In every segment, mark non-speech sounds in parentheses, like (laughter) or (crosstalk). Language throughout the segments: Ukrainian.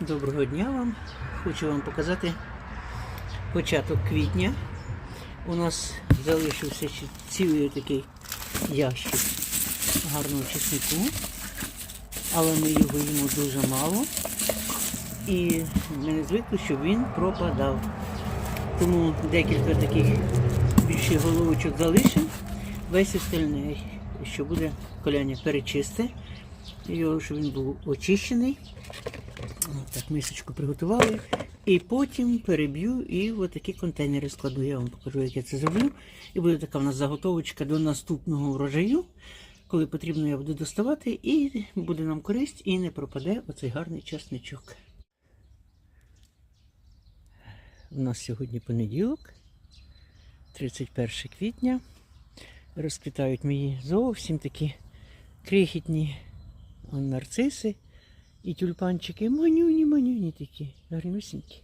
Доброго дня вам. Хочу вам показати початок квітня. У нас залишився цілий такий ящик гарного чеснику, але ми його їмо дуже мало. І ми не звикли, щоб він пропадав. Тому декілька таких більших головочок залишимо. Весь остальний, що буде коляня перечисти, його, щоб він був очищений. Так, мисочку приготували. І потім переб'ю і в такі контейнери складу. Я вам покажу, як я це зроблю. І буде така в нас заготовочка до наступного врожаю. Коли потрібно, я буду доставати, і буде нам користь, і не пропаде оцей гарний часничок. У нас сьогодні понеділок, 31 квітня. Розквітають мої зовсім такі крихітні нарциси. І тюльпанчики манюні, манюні такі, гарнюсінькі.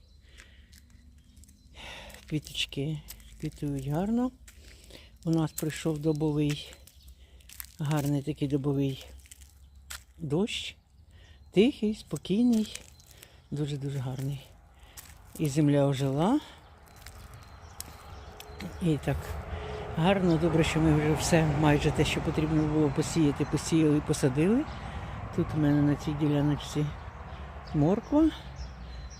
Квіточки квітують гарно. У нас прийшов добовий, гарний такий добовий дощ. Тихий, спокійний, дуже-дуже гарний. І земля ожила. І так гарно, добре, що ми вже все, майже те, що потрібно було посіяти, посіяли і посадили. Тут у мене на цій діляночці морква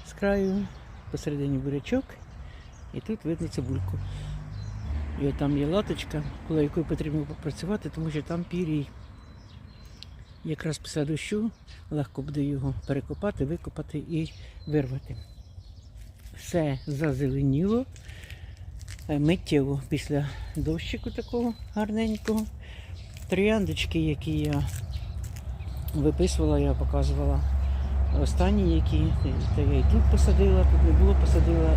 з краю, посередині бурячок, і тут видно цибульку. І от там є латочка, коло якої потрібно попрацювати, тому що там пірій. Якраз після дощу легко буде його перекопати, викопати і вирвати. Все зазеленіло е, миттєво після дощику такого гарненького. Трояндочки, які я виписувала, я показувала останні, які та я і тут посадила, тут не було посадила.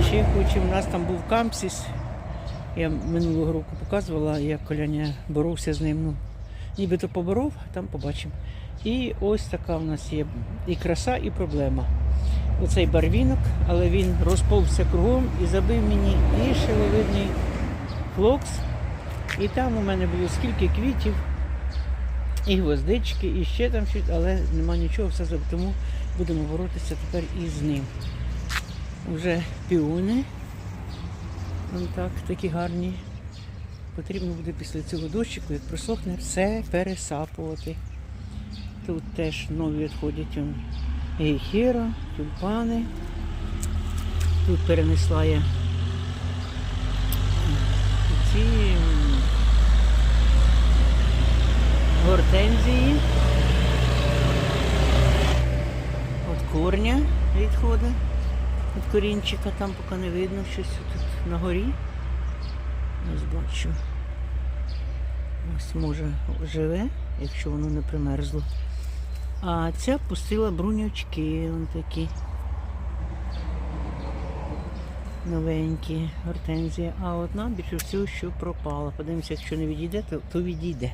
І ще хочу, у нас там був кампсіс. Я минулого року показувала, як коляня боровся з ним. Ну, нібито поборов, там побачимо. І ось така в нас є і краса, і проблема. Оцей барвінок, але він розповзся кругом і забив мені і шиловидний флокс. І там у мене було скільки квітів, і гвоздички, і ще там щось, але нема нічого, все тому будемо боротися тепер із ним. Уже піони. Вон так, такі гарні. Потрібно буде після цього дощику, як просохне, все пересапувати. Тут теж нові відходять он, гейхера, тюльпани. Тут перенесла я ці м, гортензії. От корня відходить від корінчика, там поки не видно щось тут на горі. Ось бачу. Ось може живе, якщо воно не примерзло. А ця пустила бруньочки, вон такі. Новенькі гортензії. А одна більше всього, що пропала. Подивимося, якщо не відійде, то, то відійде.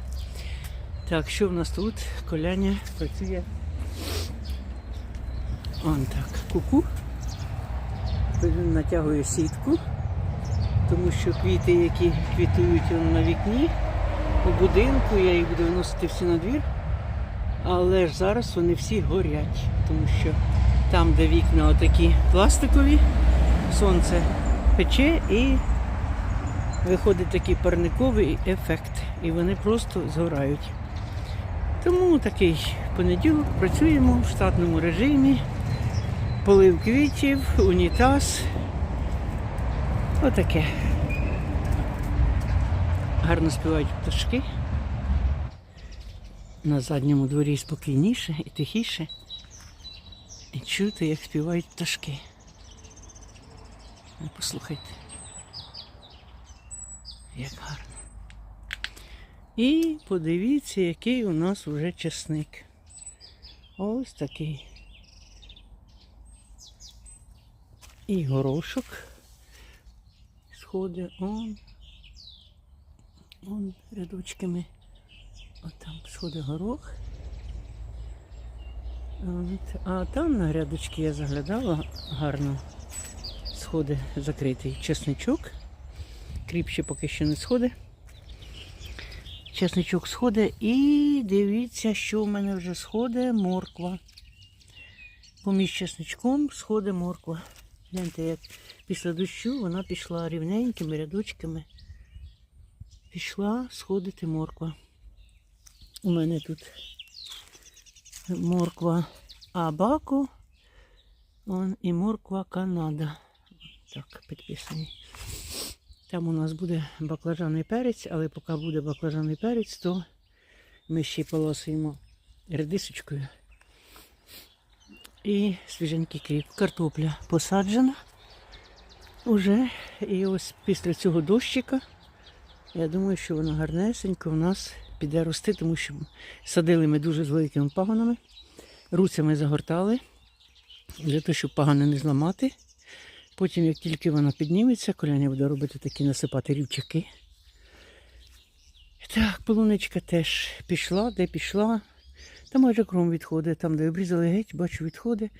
Так, що в нас тут? Коляня працює. Он так, куку. Він натягує сітку, тому що квіти, які квітують на вікні, у будинку, я їх буду виносити всі на двір. Але ж зараз вони всі горять, тому що там, де вікна отакі пластикові, сонце пече і виходить такий парниковий ефект. І вони просто згорають. Тому такий понеділок працюємо в штатному режимі. Полив квітів, унітаз. Отаке. Гарно співають пташки. На задньому дворі спокійніше і тихіше. І чути, як співають пташки. Ну, Послухайте. Як гарно. І подивіться, який у нас вже часник. Ось такий. І горошок сходить он. Он рядочками. От там сходить горох. А там на грядочки я заглядала гарно. Сходить закритий чесничок. Кріпче поки що не сходить. Чесничок сходить і дивіться, що в мене вже сходить морква. поміж чесничком сходить морква. Гляньте, як після дощу вона пішла рівненькими рядочками. Пішла сходити морква. У мене тут морква Абаку і морква Канада. Так, підписані. Там у нас буде баклажаний перець, але поки буде баклажаний перець, то ми ще й полосуємо редисочкою. І свіженький кріп. Картопля посаджена уже. І ось після цього дощика, я думаю, що вона гарнесенько в нас піде рости, тому що садили ми дуже з великими пагонами, руцями загортали, для того, щоб пагани не зламати. Потім, як тільки вона підніметься, коляня буде робити такі насипати рівчаки. Так, полуничка теж пішла, де пішла. Та майже кром відходить, там, де обрізали геть, бачу, відходи.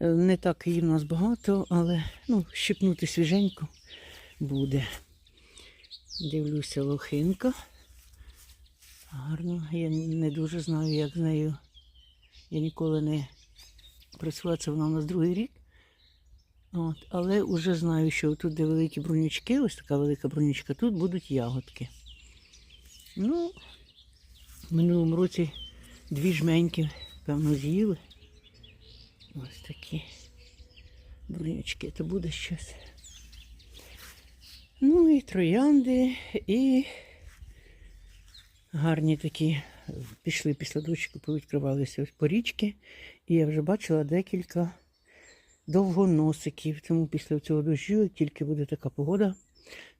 Е, Не так її в нас багато, але ну, щепнути свіженько буде. Дивлюся, лохинка. Гарно. Я не дуже знаю, як з нею. Я ніколи не працювала, це вона у нас другий рік. От, але вже знаю, що тут, де великі брунючки, ось така велика брунючка, тут будуть ягодки. Ну, в минулому році дві жменьки, певно, з'їли. Ось такі брунючки, то буде щось. Ну і троянди, і гарні такі пішли після дощику, повідкривалися ось порічки. І я вже бачила декілька довгоносиків. Тому після цього дощу, як тільки буде така погода,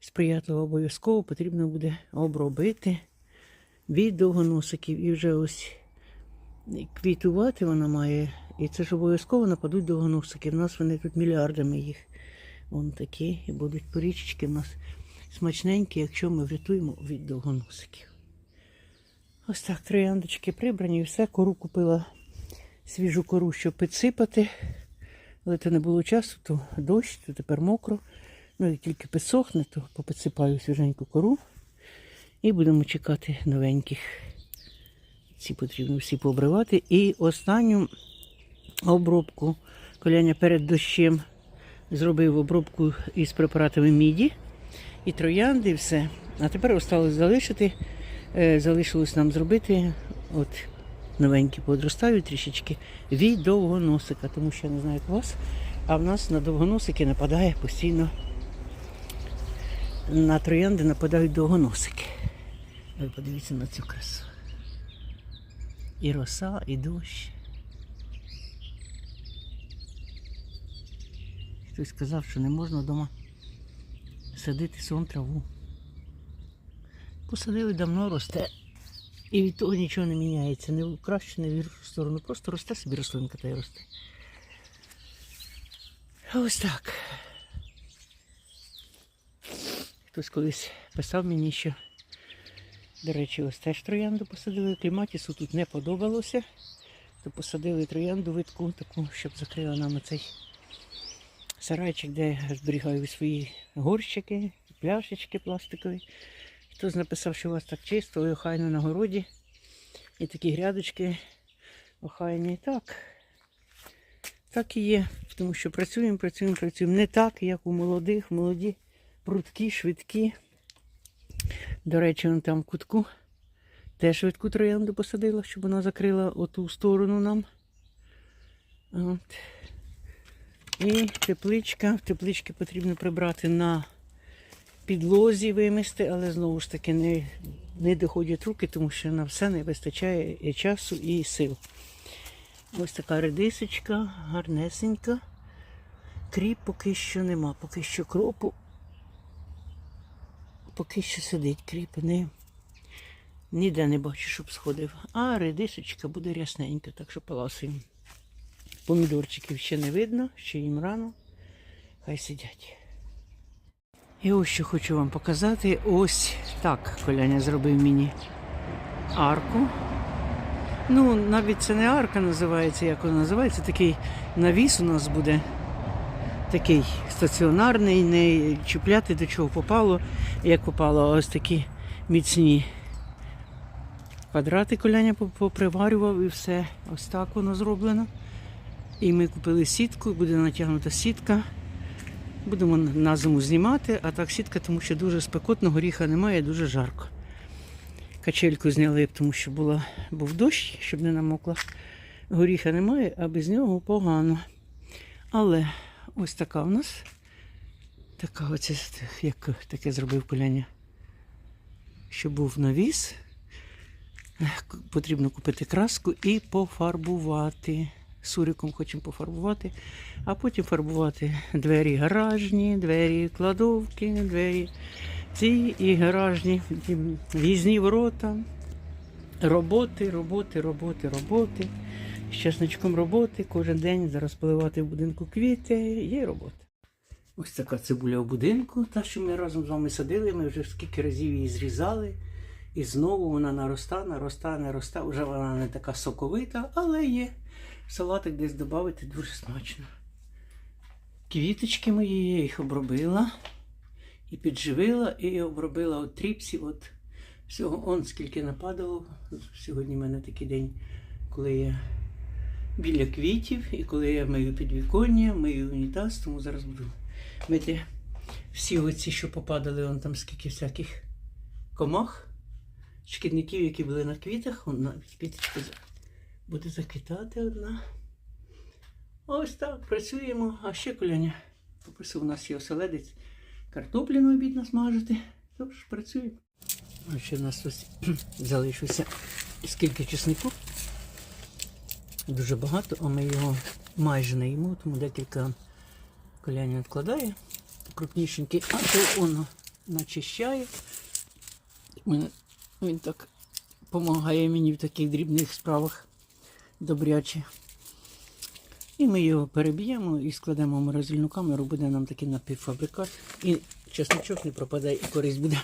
сприятлива обов'язково потрібно буде обробити від довгоносиків. І вже ось квітувати вона має. І це ж обов'язково нападуть довгоносики. В нас вони тут мільярдами їх. Вон такі і будуть порічечки в нас смачненькі, якщо ми врятуємо від довгоносиків. Ось так, трояндочки прибрані, все. Кору купила свіжу кору, щоб підсипати. Але то не було часу, то дощ, то тепер мокро. Ну, як тільки підсохне, то попідсипаю свіженьку кору. І будемо чекати новеньких. Ці потрібно всі пообривати. І останню обробку коляня перед дощем зробив обробку із препаратами міді і троянди, і все. А тепер осталось залишити. Е, Залишилось нам зробити от новенькі подростають трішечки від довгоносика, тому що я не знаю, як у вас, а в нас на довгоносики нападає постійно. На троянди нападають довгоносики. Ви подивіться на цю красу. І роса, і дощ. Хтось сказав, що не можна вдома садити сон траву. Посадили давно росте. І від того нічого не міняється. Не в краще, не в гіршу сторону. Просто росте собі рослинка та й росте. Ось так. Хтось колись писав мені, що, до речі, ось теж троянду посадили. Кліматісу тут не подобалося. То посадили троянду витку, таку, щоб закрила нам цей сарайчик, де я зберігаю свої горщики, пляшечки пластикові. Хтось написав, що у вас так чисто і охайно на городі. І такі грядочки охайні. Так. Так і є. Тому що працюємо, працюємо, працюємо. Не так, як у молодих, молоді, прудкі, швидкі. До речі, вон там в кутку. Теж швидку троянду посадила, щоб вона закрила оту сторону нам. От. І тепличка. Теплички потрібно прибрати на підлозі вимести, але знову ж таки не, не доходять руки, тому що на все не вистачає і часу і сил. Ось така редисочка, гарнесенька. Кріп поки що нема, поки що кропу. Поки що сидить кріп, не, ніде не бачу, щоб сходив. А редисочка буде рясненька, так що поласуємо. Помідорчиків ще не видно, ще їм рано. Хай сидять. І ось що хочу вам показати. Ось так Коляня зробив мені арку. Ну, навіть це не арка називається, як вона називається. Такий навіс у нас буде. Такий стаціонарний, не чіпляти до чого попало, як попало, ось такі міцні квадрати коляня поприварював і все. Ось так воно зроблено. І ми купили сітку, буде натягнута сітка. Будемо на зиму знімати, а так сітка, тому що дуже спекотно, горіха немає, дуже жарко. Качельку зняли, тому що була, був дощ, щоб не намокла. Горіха немає, а без нього погано. Але ось така у нас. Така оце, як таке зробив коляня. Щоб був навіс. Потрібно купити краску і пофарбувати. Суриком хочемо пофарбувати, а потім фарбувати двері гаражні, двері кладовки, двері ці і гаражні, в'їзні ворота. Роботи, роботи, роботи, роботи. З часничком роботи. Кожен день зараз поливати в будинку квіти. Є робота. Ось така цибуля в будинку, та, що ми разом з вами садили. Ми вже скільки разів її зрізали. І знову вона нароста, нароста, нароста. Вже вона не така соковита, але є. Салатик десь додати дуже смачно. Квіточки мої, я їх обробила. І підживила, і обробила от тріпсі. От всього он скільки нападало. Сьогодні в мене такий день, коли я біля квітів, і коли я мию підвіконня, мию унітаз, тому зараз буду мити всі оці, що попадали, он там скільки всяких комах, шкідників, які були на квітах, он навіть квіточка за- буде заквітати одна. Ось так, працюємо. А ще коляня попросив у нас є оселедець картоплі на обід насмажити. Тож працюємо. Ще в нас ось (clears throat) залишився скільки чеснику. Дуже багато, а ми його майже не їмо, тому декілька коляня відкладає крупнішенький, а то воно начищає. Він так допомагає мені в таких дрібних справах добряче. І ми його переб'ємо і складемо в морозильну камеру, буде нам такий напівфабрикат. І чесночок не пропаде, і користь буде.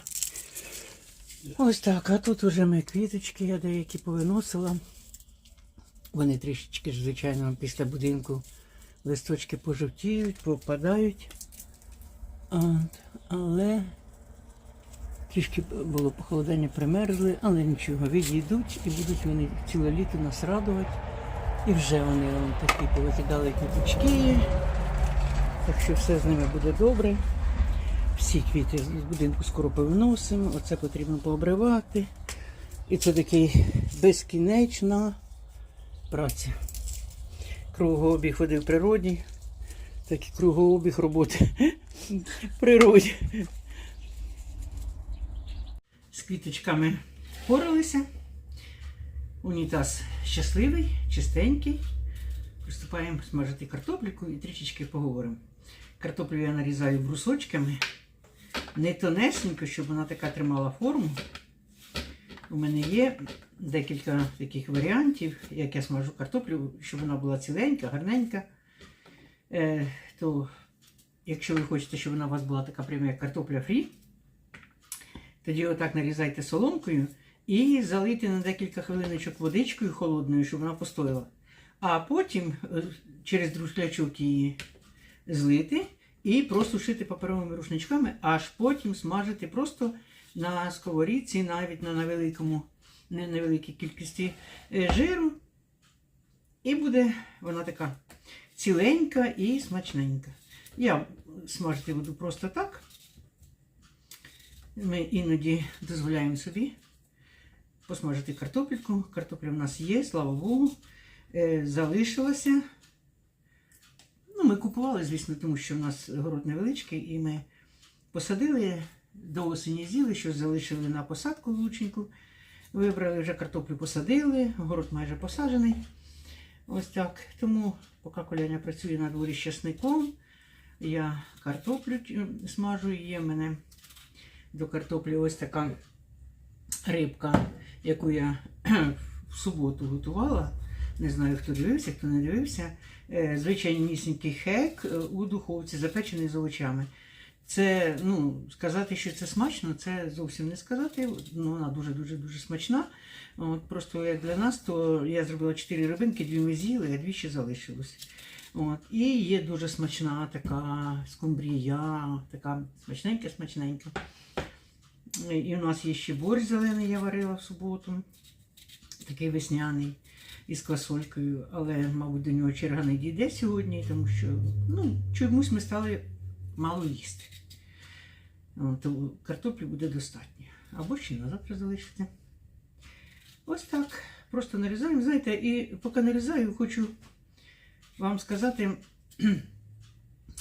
Ось так, а тут уже ми квіточки, я деякі повиносила. Вони трішечки звичайно, після будинку листочки пожовтіють, попадають. Але трішки було похолодання, примерзли, але нічого, відійдуть і будуть вони ціле літо нас радувати. І вже вони вон, такі повикидали квіточки. Так що все з ними буде добре. Всі квіти з будинку скоро повиносимо. Оце потрібно пообривати. І це такий безкінечна праця. Кругообіг води в природі, так і кругообіг роботи (laughs) в природі. Квіточками впоралися. Унітаз щасливий, чистенький. Приступаємо смажити картопліку і трішечки поговоримо. Картоплю я нарізаю брусочками. Не тонесенько, щоб вона така тримала форму. У мене є декілька таких варіантів, як я смажу картоплю, щоб вона була ціленька, гарненька. Е, то, якщо ви хочете, щоб вона у вас була така пряма, як картопля фрі, тоді отак нарізайте соломкою і залийте на декілька хвилиночок водичкою холодною, щоб вона постояла. А потім е, через друшлячок її злити і просушити паперовими рушничками, аж потім смажити просто на сковорідці, навіть на невеликому, не невеликій кількості е, жиру. І буде вона така ціленька і смачненька. Я смажити буду просто так. Ми іноді дозволяємо собі посмажити картопельку. Картопля в нас є, слава Богу. Е, залишилася. Ну, ми купували, звісно, тому що в нас город невеличкий, і ми посадили до осені з'їли, щось залишили на посадку лученьку. Вибрали вже картоплю посадили, город майже посаджений. Ось так. Тому, поки коляня працює на дворі з часником, я картоплю смажу. Є в мене до картоплі ось така рибка, яку я (clears throat) в суботу готувала. Не знаю, хто дивився, хто не дивився. Е, Звичайнісінький хек е, у духовці, запечений з овочами. Це, ну, сказати, що це смачно, це зовсім не сказати. Ну, вона дуже-дуже дуже смачна. От, просто як для нас, то я зробила 4 рибинки, дві ми з'їли, а дві ще залишилось. От, і є дуже смачна така скумбрія, така смачненька, смачненька. І у нас є ще борщ зелений, я варила в суботу, такий весняний. із квасолькою, але, мабуть, до нього черга не дійде сьогодні, тому що ну, чомусь ми стали мало їсти. То картоплі буде достатньо. Або ще на завтра залишити. Ось так. Просто нарізаємо. Знаєте, і поки нарізаю, хочу вам сказати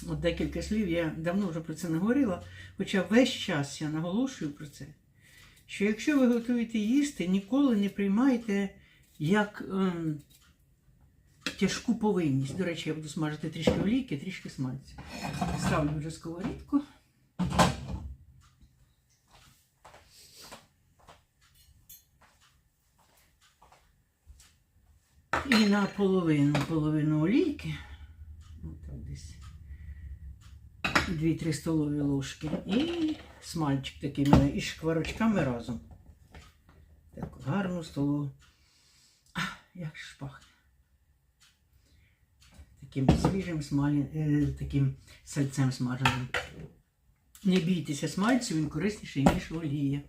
от декілька слів. Я давно вже про це не говорила, хоча весь час я наголошую про це. Що якщо ви готуєте їсти, ніколи не приймайте як ем, тяжку повинність. До речі, я буду смажити трішки олійки, трішки смальцю. Ставлю вже сковорідку. І на половину, половину олійки. Отак десь. 2-3 столові ложки. І смальчик такий мене із шкварочками разом. Так, гарну столову. А, як ж пахне. Таким свіжим смалі, е, таким сальцем смаженим. Не бійтеся смальцю, він корисніший, ніж олія.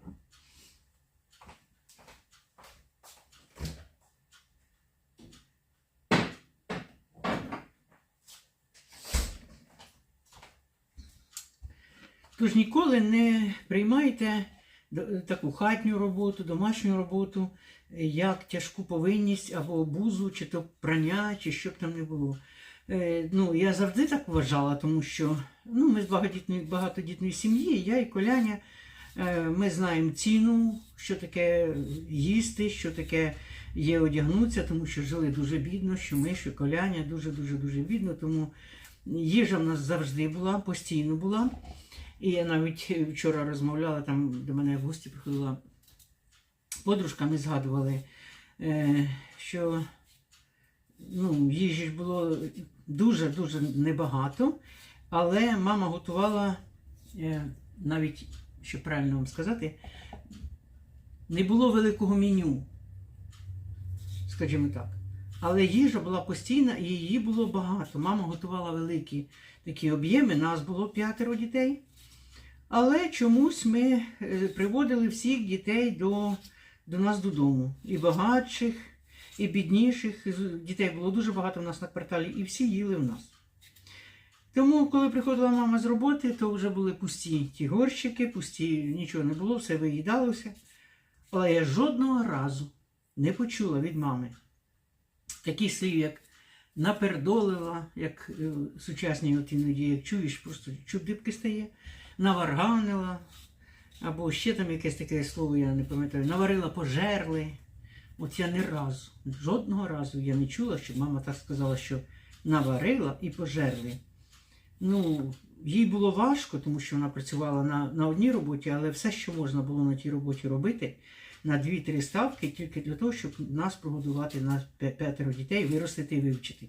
Тож ніколи не приймайте таку хатню роботу, домашню роботу як тяжку повинність або обузу, чи то прання, чи що б там не було. Е, ну, я завжди так вважала, тому що ну, ми з багатодітної, багатодітної сім'ї, я і коляня. Е, ми знаємо ціну, що таке їсти, що таке є одягнутися, тому що жили дуже бідно, що ми, що коляня, дуже-дуже дуже бідно. Тому їжа в нас завжди була, постійно була. І я навіть вчора розмовляла, там до мене в гості приходила подружка, ми згадували, е, що ну, їжі ж було дуже-дуже небагато, але мама готувала, е, навіть, що правильно вам сказати, не було великого меню, скажімо так. Але їжа була постійна і її було багато. Мама готувала великі такі об'єми, нас було п'ятеро дітей. Але чомусь ми е, приводили всіх дітей до, до нас додому. І багатших, і бідніших. Дітей було дуже багато в нас на кварталі, і всі їли в нас. Тому, коли приходила мама з роботи, то вже були пусті ті горщики, пусті, нічого не було, все виїдалося. Але я жодного разу не почула від мами таких слів, як напердолила, як е, сучасні от іноді, як чуєш, просто чудипки стає, наварганила, або ще там якесь таке слово, я не пам'ятаю, наварила пожерли. От я ні разу, жодного разу я не чула, що мама так сказала, що наварила і пожерли. Ну, їй було важко, тому що вона працювала на, на одній роботі, але все, що можна було на тій роботі робити, на 2-3 ставки, тільки для того, щоб нас прогодувати на п'ятеро дітей, виростити і вивчити.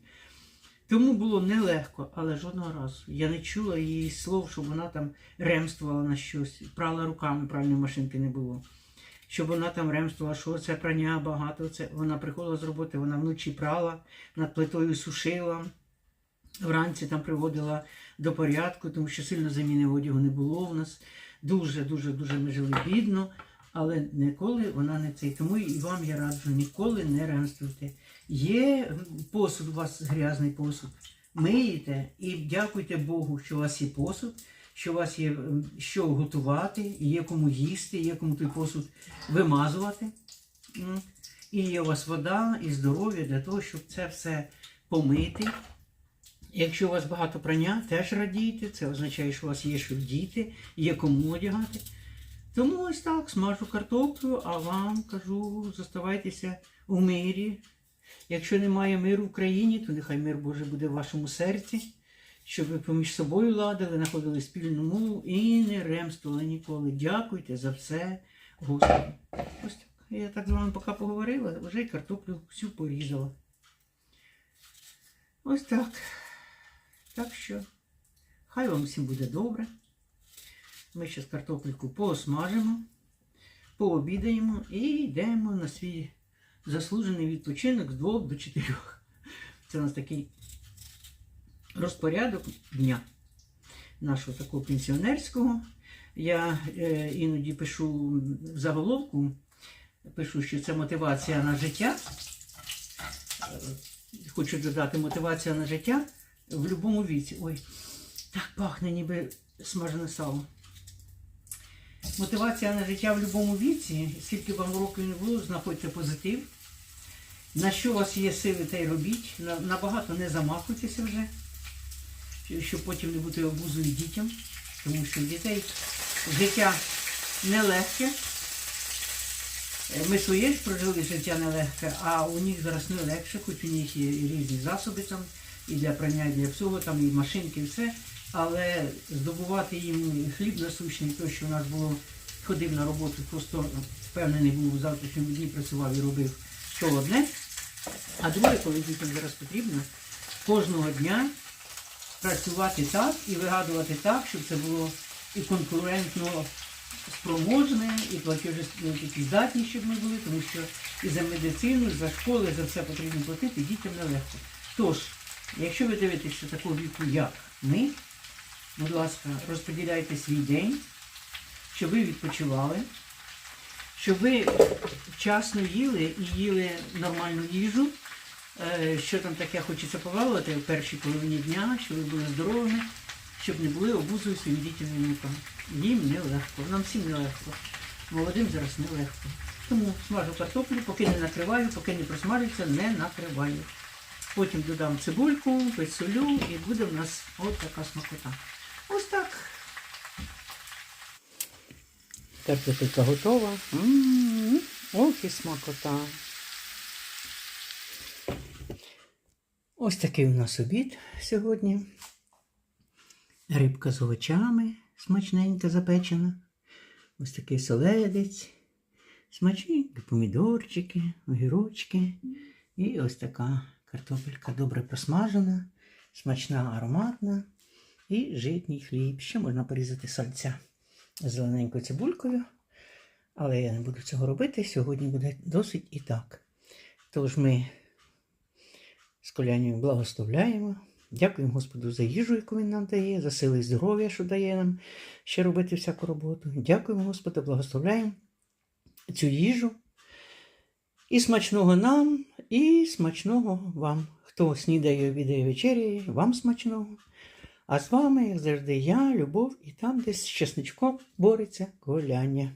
Тому було нелегко, але жодного разу. Я не чула її слов, щоб вона там ремствувала на щось, прала руками, пральної машинки не було. Щоб вона там ремствувала, що це прання багато. Це вона приходила з роботи, вона вночі прала, над плитою сушила, вранці там приводила до порядку, тому що сильно заміни одягу не було в нас. Дуже, дуже, дуже ми жили бідно, але ніколи вона не цей. Тому і вам я раджу, ніколи не ремствуйте. Є посуд, у вас грязний посуд. Миєте і дякуйте Богу, що у вас є посуд, що у вас є що готувати, є кому їсти, є кому той посуд вимазувати. І є у вас вода і здоров'я для того, щоб це все помити. Якщо у вас багато прання, теж радійте, це означає, що у вас є що вдіти, є кому одягати. Тому ось так смажу картоплю, а вам кажу, зоставайтеся у мирі. Якщо немає миру в країні, то нехай мир Божий буде в вашому серці, щоб ви поміж собою ладили, знаходили спільну мову і не ремствували ніколи. Дякуйте за все, Господу. Ось так. Я так з вами поки поговорила, вже й картоплю всю порізала. Ось так. Так що, хай вам всім буде добре. Ми зараз картопельку посмажимо, пообідаємо і йдемо на свій заслужений відпочинок з 2 до 4. Це у нас такий розпорядок дня нашого такого пенсіонерського. Я е, іноді пишу заголовку, пишу, що це мотивація на життя. хочу додати мотивація на життя в будь-якому віці. Ой, так пахне, ніби смажене сало. Мотивація на життя в будь-якому віці, скільки вам років не було, знаходьте позитив. На що у вас є сили, те й робіть. Набагато не замахуйтеся вже, щоб потім не бути обузою дітям, тому що дітей життя нелегке. Ми своє ж прожили життя нелегке, а у них зараз не легше, хоч у них є і різні засоби там, і для прання, і для всього, там і машинки, і все. Але здобувати їм хліб насущний, той, що у нас було, ходив на роботу, просто впевнений був у завтрашньому дні, працював і робив то одне. А друге, коли дітям зараз потрібно, кожного дня працювати так і вигадувати так, щоб це було і конкурентно спроможне, і платежі здатні, щоб ми були, тому що і за медицину, і за школи, за все потрібно платити, дітям нелегко. Тож, якщо ви дивитеся такого віку, як ми, будь ласка, розподіляйте свій день, щоб ви відпочивали, щоб ви вчасно їли і їли нормальну їжу. Е, Що там таке хочеться побалувати в першій половині дня, щоб ви були здоровими, щоб не були обузою своїм дітям і внукам. Їм нелегко, нам всім нелегко. Молодим зараз нелегко. Тому смажу картоплю, поки не накриваю, поки не просмажиться, не накриваю. Потім додам цибульку, посолю і буде в нас от така смакота. Ось так. Картопелька готова. М-м-м, Ох і смакота. Ось такий у нас обід сьогодні. Рибка з овочами смачненька запечена. Ось такий соледець. Смачненькі помідорчики, огірочки. І ось така картопелька добре просмажена, смачна, ароматна. І житній хліб. Ще можна порізати сальця зелененькою цибулькою. Але я не буду цього робити. Сьогодні буде досить і так. Тож ми з коляною благословляємо. Дякуємо Господу за їжу, яку Він нам дає, за сили і здоров'я, що дає нам ще робити всяку роботу. Дякуємо Господу, благословляємо цю їжу. І смачного нам, і смачного вам. Хто снідає, обідає, вечеряє, вам смачного. А з вами, як завжди, я, Любов, і там десь з чесничком бореться коляння.